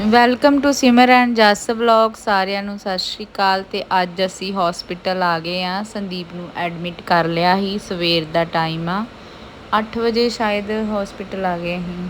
Welcome to Simar and Jas vlog ਸਾਰਿਆਂ ਨੂੰ ਸਤਿ ਸ਼੍ਰੀ ਅਕਾਲ ਤੇ ਅੱਜ ਅਸੀਂ ਹਸਪੀਟਲ ਆ ਗਏ ਆ ਸੰਦੀਪ ਨੂੰ ਐਡਮਿਟ ਕਰ ਲਿਆ ਸੀ, ਸਵੇਰ ਦਾ ਟਾਈਮ ਆ। 8 ਵਜੇ ਸ਼ਾਇਦ ਹਸਪੀਟਲ ਆ ਗਏ ਅਸੀਂ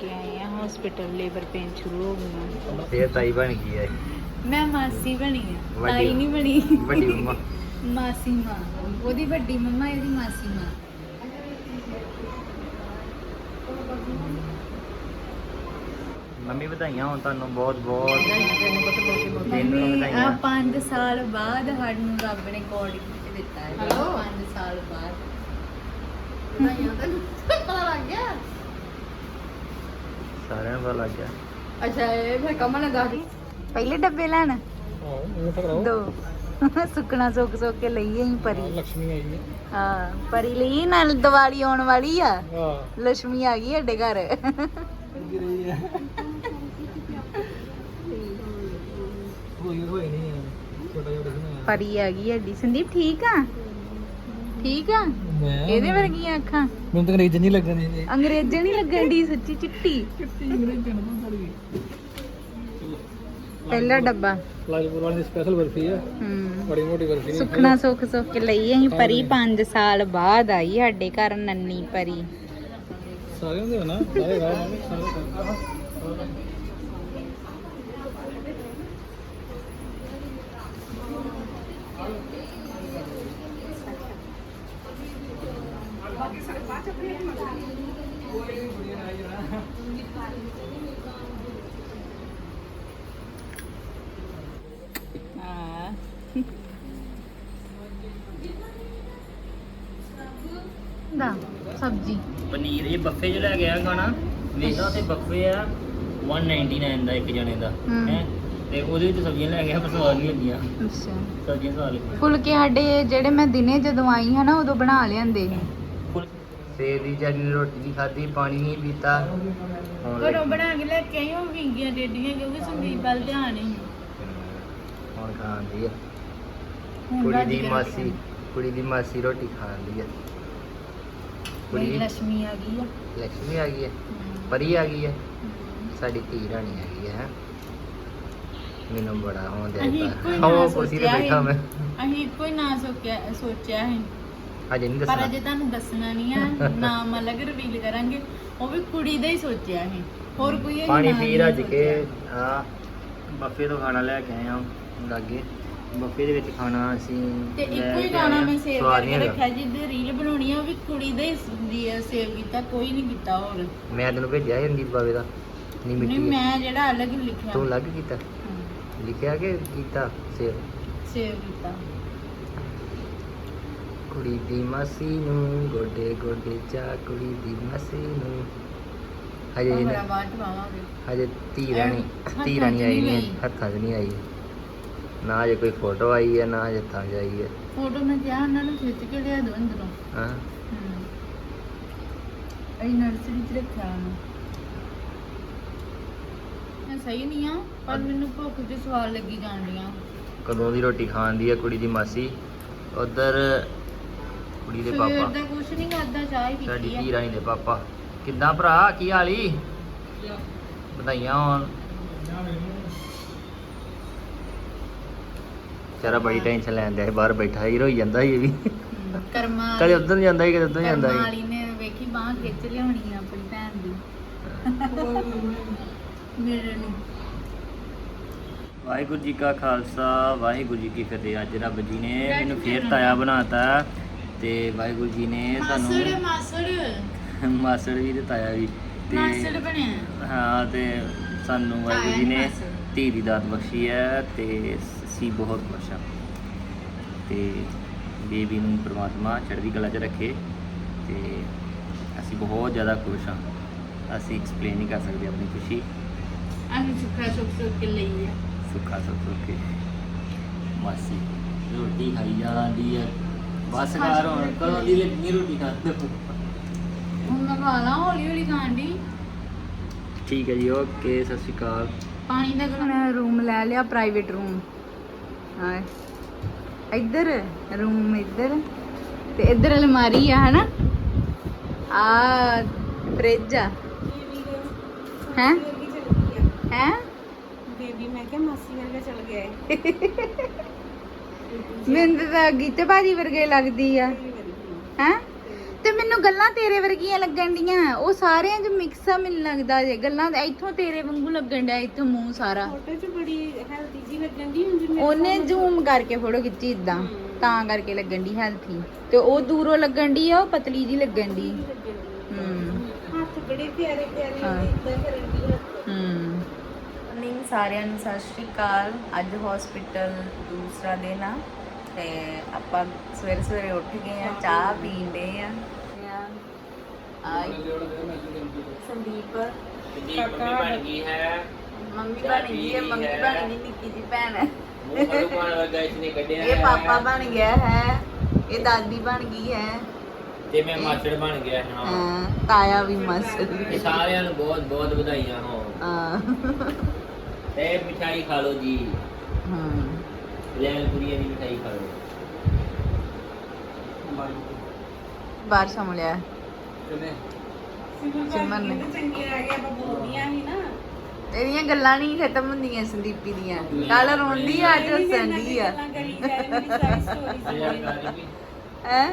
ਕੇ ਆਏ ਆ ਹਸਪੀਟਲ ਲੇਬਰ ਪੇਨ ਸ਼ੁਰੂ ਹੋ ਗਈਆਂ ਫੇਰ ਤਾਈ ਬਣ ਗਈ ਹੈ ਮੈਂ ਮਾਸੀ ਬਣੀ ਆ ਵੱਡੀ- ਤਾਈ ਨਹੀਂ ਬਣੀ। ਵੱਡੀ ਮੰਮਾ ਮਾਸੀ ਮਾਂ ਉਹਦੀ ਵੱਡੀ ਮੰਮਾ ਇਹਦੀ ਮਾਸੀ ਮਾਂ। ਮੰਮੀ ਵਧਾਈਆਂ ਹੋਣ ਤੁਹਾਨੂੰ ਬਹੁਤ ਬਹੁਤ। ਮੰਮੀ ਵਧਾਈਆਂ ਆ 5 ਸਾਲ ਬਾਅਦ ਸਾਨੂੰ ਰੱਬ ਨੇ ਕੋਡ ਗਿਫਟ ਦਿੱਤਾ ਹੈ। 5 ਸਾਲ ਬਾਅਦ। ਸਾਰਿਆਂ ਦਾ ਲੱਗ ਗਿਆ ਅੱਛਾ ਇਹ ਮੈਂ ਕਮਲ ਨੇ ਦੱਸ ਪਹਿਲੇ ਡੱਬੇ ਲੈਣ? ਹਾਂ ਮੂੰਹ ਟਕਰਾਓ ਦੋ। ਲਈ ਆਈ ਪਰੀ। ਪਰੀ ਲਈ ਨਾਲ ਦੀਵਾਲੀ ਆਉਣ ਵਾਲੀ ਆ। ਲక్ష్ਮੀ ਆ ਗਈ ਸਾਡੇ ਘਰ। ਪਰੀ ਆ ਗਈ ਹੈ ਸੰਦੀਪ ਠੀਕ ਆ? ਠੀਕ ਆ? ਮੈਂ ਇਹਦੇ ਵਰਗੀਆਂ ਅੱਖਾਂ। ਮੈਨੂੰ ਤਾਂ ਅੰਗਰੇਜ਼ੀ ਨਹੀਂ ਲੱਗਣ ਦੀ ਅੰਗਰੇਜ਼ੀ ਨਹੀਂ ਲੱਗਣ ਦੀ ਸੱਚੀ ਚਿੱਟੀ। ਪਹਿਲਾ ਡੱਬਾ। ਲਾਜਪੁਰ ਵਾਲੀ ਦੀ ਸਪੈਸ਼ਲ ਬਰਫੀ ਹੈ ਹੂੰ। ਬੜੀ ਮੋਟੀ ਬਰਫੀ ਨਹੀਂ ਸੁਖਣਾ ਸੁੱਖ ਸੁੱਖ ਕੇ ਲਈ ਅਸੀਂ ਪਰੀ 5 ਸਾਲ ਬਾਅਦ ਆਈ ਸਾਡੇ ਘਰ ਨੰਨੀ ਪਰੀ। ਸਾਰਿਆਂ ਦੇ ਨਾ? ਸਾਰੇ ਗਾਹ ਸਾਰੇ ਹਾਂ ਦਾ ਸਬਜੀ। ਪਨੀਰ ਇਹ ਬੱਫੇ 'ਚ ਲੈ ਗਿਆ ਖਾਣਾ। ਵੇਖਦਾ ਤੇ ਬੱਫੇ ਆ 199 ਦਾ ਇੱਕ ਜਣੇ ਦਾ ਹਮ। ਹੈ? ਤੇ ਉਹਦੇ ਵਿੱਚ ਸਬਜ਼ੀਆਂ ਲੈ ਗਿਆ ਪਰ ਸਵਾਦ ਨਹੀਂ ਲੱਗੀਆਂ। ਅੱਛਾ। ਸਬਜ਼ੀਆਂ ਸਵਾਦ ਲੱਗੀਆਂ। ਫੁਲਕੇ ਸਾਡੇ ਜਿਹੜੇ ਮੈਂ ਦਿਨੇ ਜਦੋਂ ਆਈ ਹਾਂ ਨਾ ਉਦੋਂ ਬਣਾ ਲਿਆਂਦੇ। ਸੇਬ ਦੀ ਚਟਨੀ ਰੋਟੀ ਨਹੀਂ ਖਾਧੀ ਪਾਣੀ ਨਹੀਂ ਪੀਤਾ। ਹੁਣ ਘਰੋਂ ਬਣਾ ਕੇ ਲੈ ਕੇ ਆਈ ਵਿੰਗੀਆਂ ਡੇਡੀਆਂ ਕਿਉਂਕਿ ਸੰਦੀਪ ਵੱਲ ਧਿਆਨ ਹੀ ਹੁਣ ਖਾਂਦੀ ਆ। ਕੁੜੀ ਦੀ ਮਾਸੀ ਕੁੜੀ ਦੀ ਮਾਸੀ ਰੋਟੀ ਖਾਂਦੀ ਆ। ਕੁੜੀ ਲక్ష్ਮੀ ਆ ਗਈ ਆ। ਲక్ష్ਮੀ ਆ ਗਈ ਹੈ। ਪਰੀ ਆ ਗਈ ਹੈ। ਸਾਡੀ ਧੀ ਰਾਣੀ ਆ ਗਈ ਆ ਮੈਨੂੰ ਬੜਾ ਹੋਂਦਿਆ ਅਸੀਂ ਹਾਂ ਕੁਰਸੀ ਤੇ ਸੋਚਿਆ ਅਸੀਂ ਇੱਕੋ ਹੀ ਸੋਚਿਆ ਸੋਚਿਆ ਸੀ। ਅਜੇ ਨਹੀਂ ਪਰ ਦੱਸਣਾ। ਅਜੇ ਤੁਹਾਨੂੰ ਦੱਸਣਾ ਨਹੀਂ ਆ ਨਾਮ ਅਲੱਗ ਰਿਵੀਲ ਕਰਾਂਗੇ। ਉਹ ਵੀ ਕੁੜੀ ਦਾ ਹੀ ਸੋਚਿਆ ਹੈ ਹੋਰ ਕੋਈ ਅਸੀਂ ਪਾਣੀ ਪੀ ਨਹੀਂ ਰੱਜ ਕੇ। ਆ ਬੱਫੇ ਤੋਂ ਖਾਣਾ ਲੈ ਕੇ ਆਏ ਹਾਂ ਲਾਗੇ। ਬੱਫੇ ਦੇ ਵਿੱਚ ਖਾਣਾ ਅਸੀਂ ਤੇ ਇੱਕੋ ਹੀ ਗਾਣਾ ਮੈਂ। ਸੇਵ ਕਰਕੇ ਨਹੀਂ। ਰੱਖਿਆ ਜਿਹਦੇ ਰੀਲ ਬਣਾਉਣੀ ਆ ਉਹ ਵੀ ਕੁੜੀ ਦਾ ਹੀ ਸੇਵ ਕੀਤਾ ਕੋਈ ਨਹੀਂ ਕੀਤਾ ਹੋਰ। ਮੈਂ ਤੈਨੂੰ ਭੇਜਿਆ ਸੀ ਰਣਦੀਪ ਬਾਵੇ ਦਾ ਨਹੀਂ ਨਹੀਂ ਮਿੱਟੀ ਹੈ। ਮੈਂ ਜਿਹੜਾ ਅਲੱਗ ਲਿਖਿਆ। ਤੂੰ ਲੱਗ ਕੀਤਾ? ਲਿਖਿਆ ਕਿ ਕੀਤਾ? ਸੇਵ ਸੇਵ ਕੀਤਾ। ਕੁੜੀ ਦੀ ਮਾਸੀ ਨੂੰ ਗੋਡੇ ਗੋਡੇ ਚਾ ਕੁੜੀ ਦੀ ਮਾਸੀ ਨੂੰ। ਹਜੇ ਇਹਨੇ- ਬਾਅਦ ਚ ਪਾਵਾਂਗੇ। ਹਜੇ ਧੀ ਰਾਣੀ ਧੀ ਰਾਣੀ ਆਈ ਨਹੀਂ। ਹੱਥਾਂ 'ਚ ਨਹੀਂ ਆਈ। ਨਾ ਹਜੇ ਕੋਈ ਫੋਟੋ ਆਈ ਹੈ ਨਾ ਹਜੇ ਹੱਥਾਂ 'ਚ ਆਈ ਹੈ। ਫੋਟੋ ਮੈਂ ਕਿਹਾ ਉਹਨਾਂ ਨੂੰ ਖਿੱਚ ਕੇ ਲਿਆ ਦੋ ਅੰਦਰੋਂ। ਹਾਂ। ਹਮ। ਅਸੀਂ ਨਰਸਰੀ ਚ ਰੱਖਿਆ ਉਹਨੂੰ ਮੈਂ ਸਹੀ ਨਹੀਂ ਆ ਪਰ ਮੈਨੂੰ ਭੁੱਖ ਤੇ ਸਵਾਲ ਲੱਗੀ ਜਾਂਦੀਆਂ ਕਦੋਂ ਦੀ ਰੋਟੀ ਖਾਣ ਦੀ ਹੈ ਕੁੜੀ ਦੀ ਮਾਸੀ? ਉਧਰ ਕੁੜੀ ਦੇ ਸਵੇਰ ਪਾਪਾ। ਦਾ ਕੁਛ ਨਹੀਂ ਕਰਦਾ ਚਾਹ ਹੀ ਸਾਡੀ ਪੀਤੀ ਧੀ ਆ ਰਾਣੀ ਦੇ ਪਾਪਾ। ਕਿੱਦਾਂ ਭਰਾ ਕੀ ਹਾਲੀ ਵਧਾਈਆਂ ਹੋਣ। ਚਾਰਾ ਬੜੀ ਟੈਨਸ਼ਨ ਲੈਂਦਾ ਹੈ ਬਾਹਰ ਬੈਠਾ ਹੀ ਰੋਈ ਜਾਂਦਾ ਸੀ ਇਹ ਵੀ। ਹਮ, ਕਰਮਾਂ ਕਦੇ ਉਧਰ ਨੂੰ ਜਾਂਦਾ ਸੀ ਕਦੇ ਉਧਰ ਨੂੰ ਜਾਂਦਾ ਕਰਮਾਂ ਸੀ ਵਾਲੀ ਨੇ ਵੇਖੀ ਬਾਹ ਖਿੱਚ ਲਿਆਉਣੀ ਆ ਆਪਣੀ ਭੈਣ ਦੀ। ਮੇਰੇ ਲਈ ਵਾਹਿਗੁਰੂ ਜੀ ਕਾ ਖਾਲਸਾ ਵਾਹਿਗੁਰੂ ਜੀ ਕੀ ਫਤਿਹ। ਅੱਜ ਰੱਬ ਜੀ ਨੇ ਮੈਨੂੰ ਫੇਰ ਤਾਇਆ ਬਣਾਤਾ ਤੇ ਵਾਹਿਗੁਰੂ ਜੀ ਨੇ ਮਾਸੜ ਸਾਨੂੰ ਮਾਸੜ ਮਾਸੜ। ਵੀ ਤੇ ਤਾਇਆ ਵੀ ਮਾਸੜ ਬਣਿਆ। ਹਾਂ ਤੇ ਸਾਨੂੰ ਵਾਹਿਗੁਰੂ ਤਾਇਆ ਜੀ ਨੀ ਨੇ ਮਾਸੜ। ਧੀ ਦੀ ਦਾਤ ਬਖਸ਼ੀ ਹੈ ਤੇ ਸੀ ਬਹੁਤ ਖੁਸ਼ ਹਾਂ। ਤੇ ਬੇਬੀ ਨੂੰ ਪ੍ਰਮਾਤਮਾ ਚੜ੍ਹਦੀ ਕਲਾ 'ਚ ਰੱਖੇ ਤੇ ਅਸੀਂ ਬਹੁਤ ਜ਼ਿਆਦਾ ਖੁਸ਼ ਹਾਂ। ਅਸੀਂ ਐਕਸਪਲੇਨ ਨਹੀਂ ਕਰ ਸਕਦੇ ਆਪਣੀ ਖੁਸ਼ੀ। ਅਸੀਂ ਸੁੱਖਾ ਸੁੱਖ ਸੁੱਖ ਕੇ ਲਈ ਆ ਸੁੱਖਾ ਸੁੱਖ ਸੁੱਖ ਕੇ। ਮਾਸੀ ਰੋਟੀ ਖਾਈ ਜਾਂਦੀ ਆ ਬਸ ਘਰ ਹੁਣ ਕਦੋਂ ਦੀ ਲੱਗੀ ਰੋਟੀ ਖਾਣ ਨੂੰ ਹੁਣ ਮੈਂ ਖਾ ਲਾਂ ਹੌਲੀ ਹੌਲੀ ਖਾਣ ਦੀ ਠੀਕ ਹੈ ਜੀ ਓਕੇ ਸਤਿ ਸ਼੍ਰੀ ਅਕਾਲ। ਪਾਣੀ ਦਾ ਹੁਣ ਰੂਮ ਲੈ ਲਿਆ ਪ੍ਰਾਈਵੇਟ ਰੂਮ ਹਾਂ। ਇੱਧਰ ਰੂਮ ਇੱਧਰ। ਤੇ ਇੱਧਰ ਅਲਮਾਰੀ ਆ ਹਨਾ? ਆ ਫ੍ਰਿਜ ਆ। ਹੈ? ਹੈ? ਬੇਬੀ ਮੈਂ ਕਿਹਾ ਮਾਸੀ ਵਰਗਾ ਚਲ ਗਿਆ ਹੈ ਮੈਨੂੰ ਤਾਂ ਗੀਤੇ ਭਾਜੀ ਵਰਗੇ ਲੱਗਦੀ ਆ। ਹੈ? ਤੇ ਮੈਨੂੰ ਗੱਲਾਂ ਤੇਰੇ ਵਰਗੀਆਂ ਲੱਗਣ ਡੀਆਂ। ਉਹ ਸਾਰਿਆਂ 'ਚ ਮਿਕਸ ਆ ਮੈਨੂੰ ਲੱਗਦਾ ਜੇ। ਗੱਲਾਂ ਤਾਂ ਇੱਥੋਂ ਤੇਰੇ ਵਾਂਗੂ ਲੱਗਣ ਡਿਆ ਇੱਥੋਂ ਮੂੰਹ ਸਾਰਾ। ਫੋਟੋ 'ਚ ਬੜੀ ਹੈਲਥੀ ਜੀ ਲੱਗਣ ਦੀ ਹੁਣ ਜਿਵੇਂ ਉਹਨੇ ਜ਼ੂਮ ਕਰਕੇ ਫੋਟੋ ਖਿੱਚੀ ਇਦਾਂ ਤਾਂ ਕਰਕੇ ਲੱਗਣ ਦੀ ਹੈਲਥੀ ਤੇ ਉਹ ਦੂਰੋਂ ਲੱਗਣ ਦੀ ਆ ਉਹ ਪਤਲੀ ਜੀ ਲੱਗਣ ਦੀ ਹੂੰ। ਹੱਥ ਬੜੇ ਪਿਆਰੇ ਪਿਆਰੇ। ਇਦਾਂ ਕਰਨ ਦੀ ਸਾਰਿਆਂ ਨੂੰ ਸਤਿ ਸ਼੍ਰੀ ਅਕਾਲ। ਅੱਜ ਹਸਪੀਟਲ ਦੂਸਰਾ ਦਿਨ ਆ ਤੇ ਆਪਾਂ ਸਵੇਰੇ ਸਵੇਰੇ ਉੱਠ ਗਏ ਆ ਚਾਹ ਪੀਣ ਦੇ ਆ। ਆਈ। ਸੰਦੀਪ। ਮੰਮੀ ਬਣ ਗਈ ਹੈ। ਮੰਮੀ ਬਣ ਗਈ ਹੈ ਮੰਮੀ ਬਣ ਗਈ ਨਿੱਕੀ ਜੀ ਭੈਣ। ਇਹ। ਪਾਪਾ ਬਣ ਗਿਆ ਹੈ। ਇਹ ਦਾਦੀ ਬਣ ਗਈ ਹੈ। ਤੇ ਮੈਂ ਮਾਸੜ ਬਣ ਗਿਆ ਹਾਂ। ਹਾਂ ਤਾਇਆ ਵੀ ਇਹ ਸਾਰਿਆਂ ਨੂੰ ਬਹੁਤ ਬਹੁਤ ਵਧਾਈਆਂ ਹੋ ਹਾਂ। ਤੇ ਮਿਠਾਈ ਖਾ ਲਓ ਜੀ। ਹਾਂ। ਲੈਣ ਕੁੜੀਆਂ ਦੀ ਮਿਠਾਈ ਖਾ ਲਓ। ਬਾਹਰ ਸਿਮਰ ਸਿਮਰਨ ਨੇ। ਚੰਗੇ ਬੋਲਦੀਆਂ ਸੀ ਨਾ। ਤੇਰੀਆਂ ਗੱਲਾਂ ਨਹੀਂ ਖਤਮ ਹੁੰਦੀਆਂ ਸੰਦੀਪੀ ਦੀਆਂ। ਕੱਲ ਰੋਂਦੀ ਆ ਅੱਜ ਹੱਸਦੀ ਆ। ਗੱਲਾਂ ਕਰੀ ਜਾਏ ਮੇਰੀ ਸਾਰੀ ਸਟੋਰੀ ਹੈ?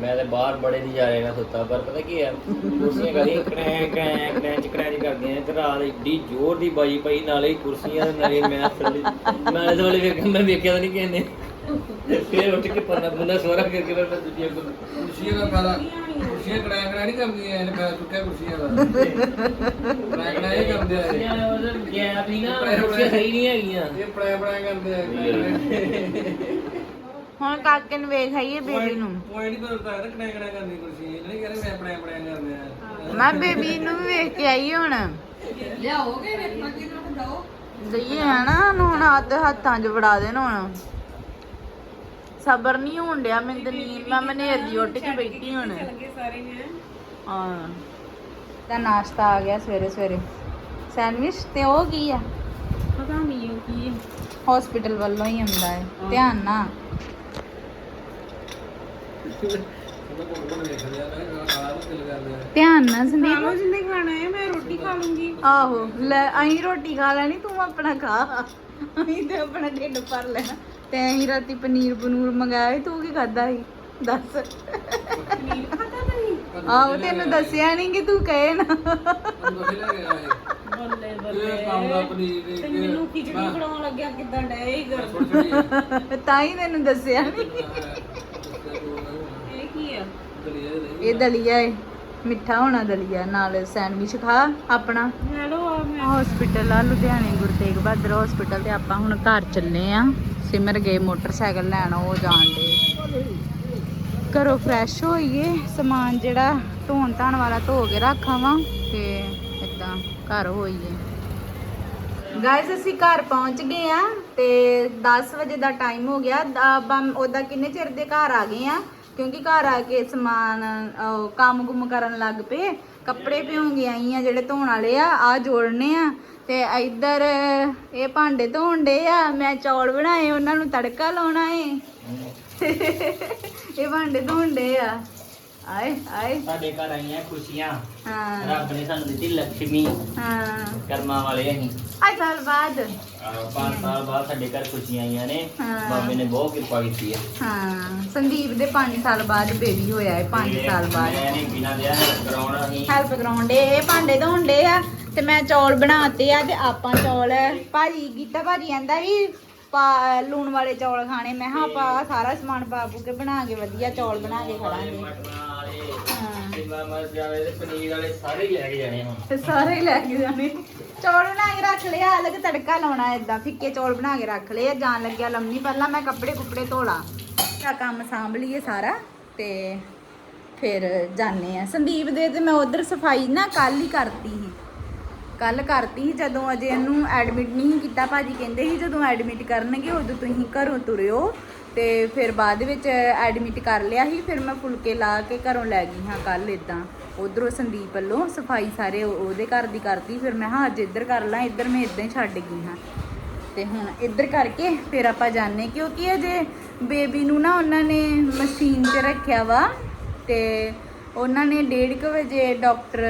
ਮੈਂ ਤੇ ਬਾਹਰ ਬੜੇ ਦੀ ਜਾ ਰਿਹਾ ਸੁੱਤਾ ਪਰ ਪਤਾ ਕੀ ਹੈ ਕੁਰਸੀਆਂ ਕਰੀ ਕ੍ਰੈਂ ਕ੍ਰੈਂ ਕ੍ਰੈਂ ਚ ਕ੍ਰੈਂ ਚ ਕਰਦੀਆਂ ਤੇ ਰਾਤ ਏਡੀ ਜ਼ੋਰ ਦੀ ਬਾਜੀ ਪਈ ਨਾਲੇ ਹੀ ਕੁਰਸੀਆਂ ਤੇ ਨਾਲੇ ਮੈਂ ਥੱਲੇ ਮੈਂ ਇਸ ਵੇਲੇ ਵੇਖ ਮੈਂ ਵੇਖਿਆ ਤਾਂ ਨਹੀਂ ਨੇ। ਫਿਰ ਉੱਠ ਕੇ ਪੰਨਾ ਪੁੰਨਾ ਸੋਰਾ ਕਰਕੇ ਮੈਂ ਦੂਜੀਆਂ ਕੋਲ ਕੁਰਸੀਆਂ ਦਾ ਫਾਇਦਾ ਕੁਰਸੀਆਂ ਕੜਾਇਆ ਕੜਾਇਆ ਨਹੀਂ ਕਰਦੀਆਂ ਇਹਨੇ ਫਾਇਦਾ ਚੁੱਕਿਆ ਕੁਰਸੀਆਂ ਦਾ। ਕੜਾਇਆ ਕੜਾਇਆ ਹੀ ਕਰਦੇ ਆ ਇਹ। ਗੈਪ ਨਹੀਂ ਨਾ ਕੁਰਸੀਆਂ ਸਹੀ ਨਹੀਂ ਹੈਗੀਆਂ। ਇਹ ਪੜਾਇਆ ਪੜਾਇਆ ਕਰਦੇ ਆ ਹੁਣ ਕਾਕੇ ਨੂੰ ਵੇਖ ਆਈਏ ਬੇਬੀ ਨੂੰ। ਪੁਆਇੰਟ ਕਰਨੀ ਕੁਰਸੀ ਕਹਿੰਦੇ ਮੈਂ ਕਰਦੇ ਆ। ਮੈਂ ਬੇਬੀ ਨੂੰ ਵੀ ਵੇਖ ਕੇ ਆਈ ਹੁਣ। ਲਿਆਓਗੇ ਵੇਖਣਾ ਕਿ ਨੂੰ ਫੜਾਓ ਦਈਏ ਹਨਾ ਹੁਣ ਹੱਥ ਹੱਥਾਂ 'ਚ ਫੜਾ ਦੇਣ ਹੁਣ। ਸਬਰ ਨਹੀਂ ਹੋਣ ਡਿਆ ਮੈਨੂੰ ਤਾਂ ਨੀਂਦ ਮੈਂ ਮਨੇਰ ਦੀ ਉੱਠ ਕੇ ਬੈਠੀ ਹੁਣ। ਲੱਗੇ ਸਾਰੇ ਨੇ ਹਾਂ। ਦਾ ਨਾਸ਼ਤਾ ਆ ਗਿਆ ਸਵੇਰੇ ਸਵੇਰੇ। ਸੈਂਡਵਿਚ ਤੇ ਉਹ ਕੀ ਆ? ਪਤਾ ਨਹੀਂ ਉਹ ਕੀ ਹਸਪੀਟਲ ਵੱਲੋਂ ਹੀ ਆਉਂਦਾ ਹੈ। ਧਿਆਨ ਨਾਲ ਉਹਦਾ ਕੋਲ ਕੋਲ ਵੇਖਦੇ ਆ ਨਾ ਖਾਣਾ ਨੂੰ ਦਿਲ ਕਰਦੇ ਆ ਧਿਆਨ ਨਾਲ ਸੰਦੀਪ। ਜਿੰਨੇ ਖਾਣਾ ਹੈ ਮੈਂ ਰੋਟੀ ਖਾ ਲੂੰਗੀ। ਆਹੋ ਲੈ ਅਸੀਂ ਰੋਟੀ ਖਾ ਲੈਣੀ ਤੂੰ ਆਪਣਾ ਖਾ। ਅਸੀਂ ਤੇ ਆਪਣਾ ਢਿੱਡ ਭਰ ਲੈਣਾ। ਤੇ ਅਸੀਂ ਰਾਤੀ ਪਨੀਰ ਪਨੂਰ ਮੰਗਾਇਆ ਸੀ, ਤੂੰ ਕੀ ਖਾਦਾ ਸੀ? ਦੱਸ। ਪਨੀਰ ਖਾਦਾ ਨਹੀਂ ਆਹੋ ਤੈਨੂੰ ਦੱਸਿਆ ਨਹੀਂ ਕਿ ਤੂੰ ਕਹੇ ਨਾ। ਬੱਲੇ ਇਹ ਕੰਮ ਦਾ ਪਨੀਰ ਦੇ ਤੇ ਮੈਨੂੰ ਖਿਚੜੀ ਬਣਾਉਣ ਲੱਗਿਆ ਕਿਦਾਂ ਡਏ ਹੀ ਕਰ ਥੋੜੀ ਥੋੜੀ ਤਾਂ ਹੀ ਤੈਨੂੰ ਦੱਸਿਆ ਨਹੀਂ ਇਹ ਕੀ ਆ ਇਹ ਦਲੀਆ ਹੈ ਮਿੱਠਾ ਹੋਣਾ ਦਲੀਆ ਨਾਲ ਸੈਂਡਵਿਚ ਖਾ ਆਪਣਾ। ਹਸਪੀਟਲ ਆ ਲੁਧਿਆਣੇ ਗੁਰੂ ਤੇਗ ਬਹਾਦਰ ਹਸਪੀਟਲ ਤੇ ਆਪਾਂ ਹੁਣ ਘਰ ਚੱਲੇ ਆ। ਸਿਮਰ ਗਏ ਮੋਟਰਸਾਈਕਲ ਲੈਣ ਉਹ ਜਾਣ ਦੇ ਘਰੋਂ ਫਰੈਸ਼ ਹੋਈਏ ਸਮਾਨ ਜਿਹੜਾ ਧੋਣ ਧਾਣ ਵਾਲਾ ਧੋ ਕੇ ਰੱਖਾਵਾਂ ਤੇ ਇਦਾਂ ਘਰ ਹੋਈਏ। ਗਾਇਸ ਅਸੀਂ ਘਰ ਪਹੁੰਚ ਗਏ ਆ ਤੇ 10 ਵਜੇ ਦਾ ਟਾਈਮ ਹੋ ਗਿਆ। ਆਪਾਂ ਉਹਦਾ ਕਿੰਨੇ ਚਿਰ ਦੇ ਘਰ ਆ ਗਏ ਆ? ਕਿਉਂਕਿ ਘਰ ਆ ਕੇ ਸਮਾਨ ਉਹ, ਕੰਮ ਗੁੰਮ ਕਰਨ ਲੱਗ ਪਏ। ਕੱਪੜੇ ਭਿਉਂਗੇ ਆਈ ਆ ਜਿਹੜੇ ਧੋਣ ਵਾਲੇ ਆ ਆ ਜੋੜਨੇ ਆ। ਤੇ ਇੱਧਰ ਇਹ ਭਾਂਡੇ ਧੋਣ ਡੇ ਆ ਮੈਂ ਚੌਲ ਬਣਾਏ ਉਹਨਾਂ ਨੂੰ ਤੜਕਾ ਲਾਉਣਾ ਏ। ਇਹ ਭਾਂਡੇ ਧੋਣ ਡੇ ਆ। ਆਏ ਆਏ। ਸਾਡੇ ਘਰ ਆਈਆਂ ਖੁਸ਼ੀਆਂ। ਹਾਂ। ਰੱਬ ਨੇ ਸਾਨੂੰ ਦਿੱਤੀ ਲక్ష్ਮੀ ਹਾਂ। ਕਰਮਾਂ ਵਾਲੇ ਅਸੀਂ। ਅੱਜ ਸਾਲ ਬਾਅਦ। ਆਹ, ਪੰਜ ਸਾਲ ਬਾਅਦ ਸਾਡੇ ਘਰ ਖੁਸ਼ੀਆਂ ਆਈਆਂ ਨੇ। ਹਾਂ। ਬਾਬੇ ਨੇ ਬਹੁਤ ਕਿਰਪਾ ਕੀਤੀ ਹੈ। ਹਾਂ। ਸੰਦੀਪ ਦੇ 5 ਸਾਲ ਬਾਅਦ ਬੇਬੀ ਹੋਇਆ ਹੈ 5 ਤੇ ਸਾਲ ਬਾਅਦ। ਮੈਂ ਨਹੀਂ ਬਿਨਾਂ ਵਿਆਹ ਕਰਾਉਣਾ ਅਸੀਂ ਹੈਲਪ ਕਰਾਉਣ ਦੇ ਇਹ ਭਾਂਡੇ ਧੋਣ ਡੇ ਆ। ਤੇ ਮੈਂ ਚੌਲ ਬਣਾਤੇ ਆ ਤੇ ਆਪਾਂ ਚੌਲ ਭਾਜੀ ਗੀਤਾ ਭਾਜੀ ਆਂਦਾ ਸੀ ਪਾ ਲੂਣ ਵਾਲੇ ਚੌਲ ਖਾਣੇ। ਮੈਂ ਹਾਂ ਆਪਾਂ ਸਾਰਾ ਸਮਾਨ ਪਾ ਪੂ ਕੇ ਬਣਾ ਕੇ ਵਧੀਆ ਚੌਲ ਬਣਾ ਕੇ ਮਟਰਾਂ ਵਾਲੇ ਹਾਂ ਤੇ ਪਨੀਰ ਵਾਲੇ ਸਾਰੇ ਹੀ ਲੈ ਕੇ ਜਾਣੇ ਹੁਣ। ਤੇ ਸਾਰੇ ਹੀ ਲੈ ਕੇ ਜਾਣੇ। ਚੌਲ ਬਣਾ ਕੇ ਰੱਖ ਲਿਆ, ਅਲੱਗ ਤੜਕਾ ਲਾਉਣਾ ਏਦਾਂ। ਫਿੱਕੇ ਚੌਲ ਬਣਾ ਕੇ ਰੱਖ ਲਏ ਆ ਜਾਣ ਲੱਗਿਆ ਲੰਮੀ। ਪਹਿਲਾਂ ਮੈਂ ਕੱਪੜੇ ਕੁੱਪੜੇ ਧੋਲਾ। ਤਾਂ ਕੰਮ ਸਾਂਭ ਲਈਏ ਸਾਰਾ ਤੇ ਫਿਰ ਜਾਣੇ ਆ। ਸੰਦੀਪ ਦੇ ਤੇ ਮੈਂ ਉਧਰ ਸਫ਼ਾਈ ਨਾ ਕੱਲ ਹੀ ਕਰਤੀ ਸੀ। ਕੱਲ ਕਰਤੀ ਸੀ, ਜਦੋਂ ਅਜੇ ਇਹਨੂੰ ਐਡਮਿਟ ਨਹੀਂ ਕੀਤਾ। ਭਾਜੀ ਕਹਿੰਦੇ ਸੀ ਜਦੋਂ ਐਡਮਿਟ ਕਰਨਗੇ, ਉਦੋਂ ਤੁਸੀਂ ਘਰੋਂ ਤੁਰਿਓ। ਤੇ ਫਿਰ ਬਾਅਦ ਵਿੱਚ ਐਡਮਿਟ ਕਰ ਲਿਆ ਸੀ, ਫਿਰ ਮੈਂ ਫੁਲਕੇ ਲਾ ਕੇ ਘਰੋਂ ਲੈ ਗਈ ਹਾਂ ਕੱਲ ਇਦਾਂ ਉਧਰੋਂ ਸੰਦੀਪ ਵੱਲੋਂ ਸਫ਼ਾਈ ਸਾਰੇ ਉਹ- ਉਹਦੇ ਘਰ ਦੀ ਕਰਤੀ, ਫਿਰ ਮੈਂ ਹਾਂ ਅੱਜ ਇੱਧਰ ਕਰ ਲਾਂ, ਇੱਧਰ ਮੈਂ ਇਦਾਂ ਹੀ ਛੱਡ ਗਈ ਹਾਂ। ਤੇ ਹੁਣ ਇੱਧਰ ਕਰਕੇ ਫਿਰ ਆਪਾਂ ਜਾਣੇ ਕਿਉਂਕਿ ਅਜੇ ਬੇਬੀ ਨੂੰ ਨਾ ਉਹਨਾਂ ਨੇ ਮਸ਼ੀਨ 'ਚ ਰੱਖਿਆ ਵਾ ਤੇ ਉਹਨਾਂ ਨੇ 1:30 ਵਜੇ ਡਾਕਟਰ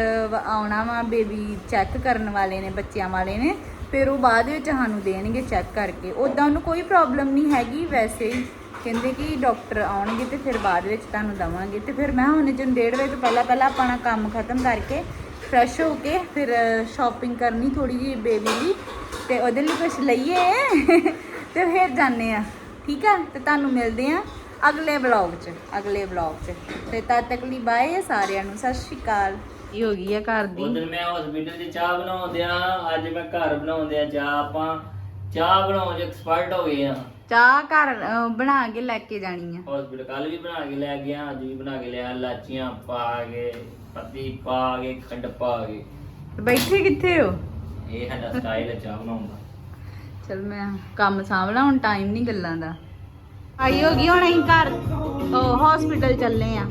ਆਉਣਾ ਵਾ, ਬੇਬੀ ਚੈੱਕ ਕਰਨ ਵਾਲੇ ਨੇ, ਬੱਚਿਆਂ ਵਾਲੇ ਨੇ। ਫਿਰ ਉਹ ਬਾਅਦ ਵਿੱਚ ਸਾਨੂੰ ਦੇਣਗੇ ਚੈੱਕ ਕਰਕੇ। ਉਦਾਂ ਉਹਨੂੰ ਕੋਈ ਪ੍ਰੋਬਲਮ ਨਹੀਂ ਹੈਗੀ ਵੈਸੇ ਹੀ। ਕਹਿੰਦੇ ਕਿ ਡਾਕਟਰ ਆਉਣਗੇ ਤੇ ਫਿਰ ਬਾਅਦ ਵਿੱਚ ਤੁਹਾਨੂੰ ਦਵਾਂਗੇ। ਤੇ ਫਿਰ ਮੈਂ ਹੁਣ ਜਨ 1:30 ਵਜੇ ਤੋਂ ਪਹਿਲਾਂ ਪਹਿਲਾਂ ਆਪਣਾ ਕੰਮ ਖਤਮ ਕਰਕੇ ਫਰੈਸ਼ ਹੋ ਕੇ ਫਿਰ ਸ਼ਾਪਿੰਗ ਕਰਨੀ ਥੋੜੀ ਜਿਹੀ ਬੇਬੀ ਦੀ ਤੇ ਉਹਦੇ ਲਈ ਕੁਝ ਲਈਏ। ਤੇ ਫਿਰ ਜਾਂਦੇ ਆ ਠੀਕ ਆ? ਤੇ ਤੁਹਾਨੂੰ ਮਿਲਦੇ ਆ ਅਗਲੇ ਵਲੌਗ 'ਚ, ਅਗਲੇ ਵਲੌਗ 'ਚ। ਤੇ ਤਦ ਤੱਕ ਲਈ ਬਾਏ ਸਾਰਿਆਂ ਨੂੰ। ਸਤਿ ਸ਼੍ਰੀ ਅਕਾਲ। ਇਹ ਹੋ ਗਈ ਆ ਘਰ ਦੀ? ਉਦੋਂ ਮੈਂ ਹਸਪੀਟਲ 'ਚ ਚਾਹ ਬਣਾਉਂਦੇ ਆ ਅੱਜ ਮੈਂ ਘਰ ਬਣਾਉਂਦੇ ਆ ਚਾਹ। ਆਪਾਂ ਚਾਹ ਬਣਾਉਣ 'ਚ ਐਕਸਪਰਟ ਹੋ ਗਏ ਆ ਚਾਹ ਘਰ ਅਹ, ਬਣਾ ਕੇ ਲੈ ਕੇ ਜਾਣੀ ਆ। ਹਸਪੀਟਲ ਕੱਲ ਵੀ ਬਣਾ ਕੇ ਲੈ ਗਿਆ ਅੱਜ ਵੀ ਬਣਾ ਕੇ ਲਿਆ। ਲਾਚੀਆਂ ਪਾ ਕੇ ਪੱਤੀ ਪਾ ਕੇ ਖੰਡ ਪਾ ਕੇ। ਤੇ ਬੈਠੇ ਕਿੱਥੇ ਹੋ? ਇਹ ਸਾਡਾ ਸਟਾਈਲ ਹੈ ਚਾਹ ਬਣਾਉਣ ਦਾ। ਚਲ ਮੈਂ ਕੰਮ ਸਾਂਭਲਾ ਹੁਣ ਟਾਈਮ ਨਹੀਂ ਗੱਲਾਂ ਦਾ। ਆਈ ਹੋ ਗਈ ਹੁਣ ਅਸੀਂ ਘਰ? ਹਸਪੀਟਲ ਚੱਲੇ ਆ।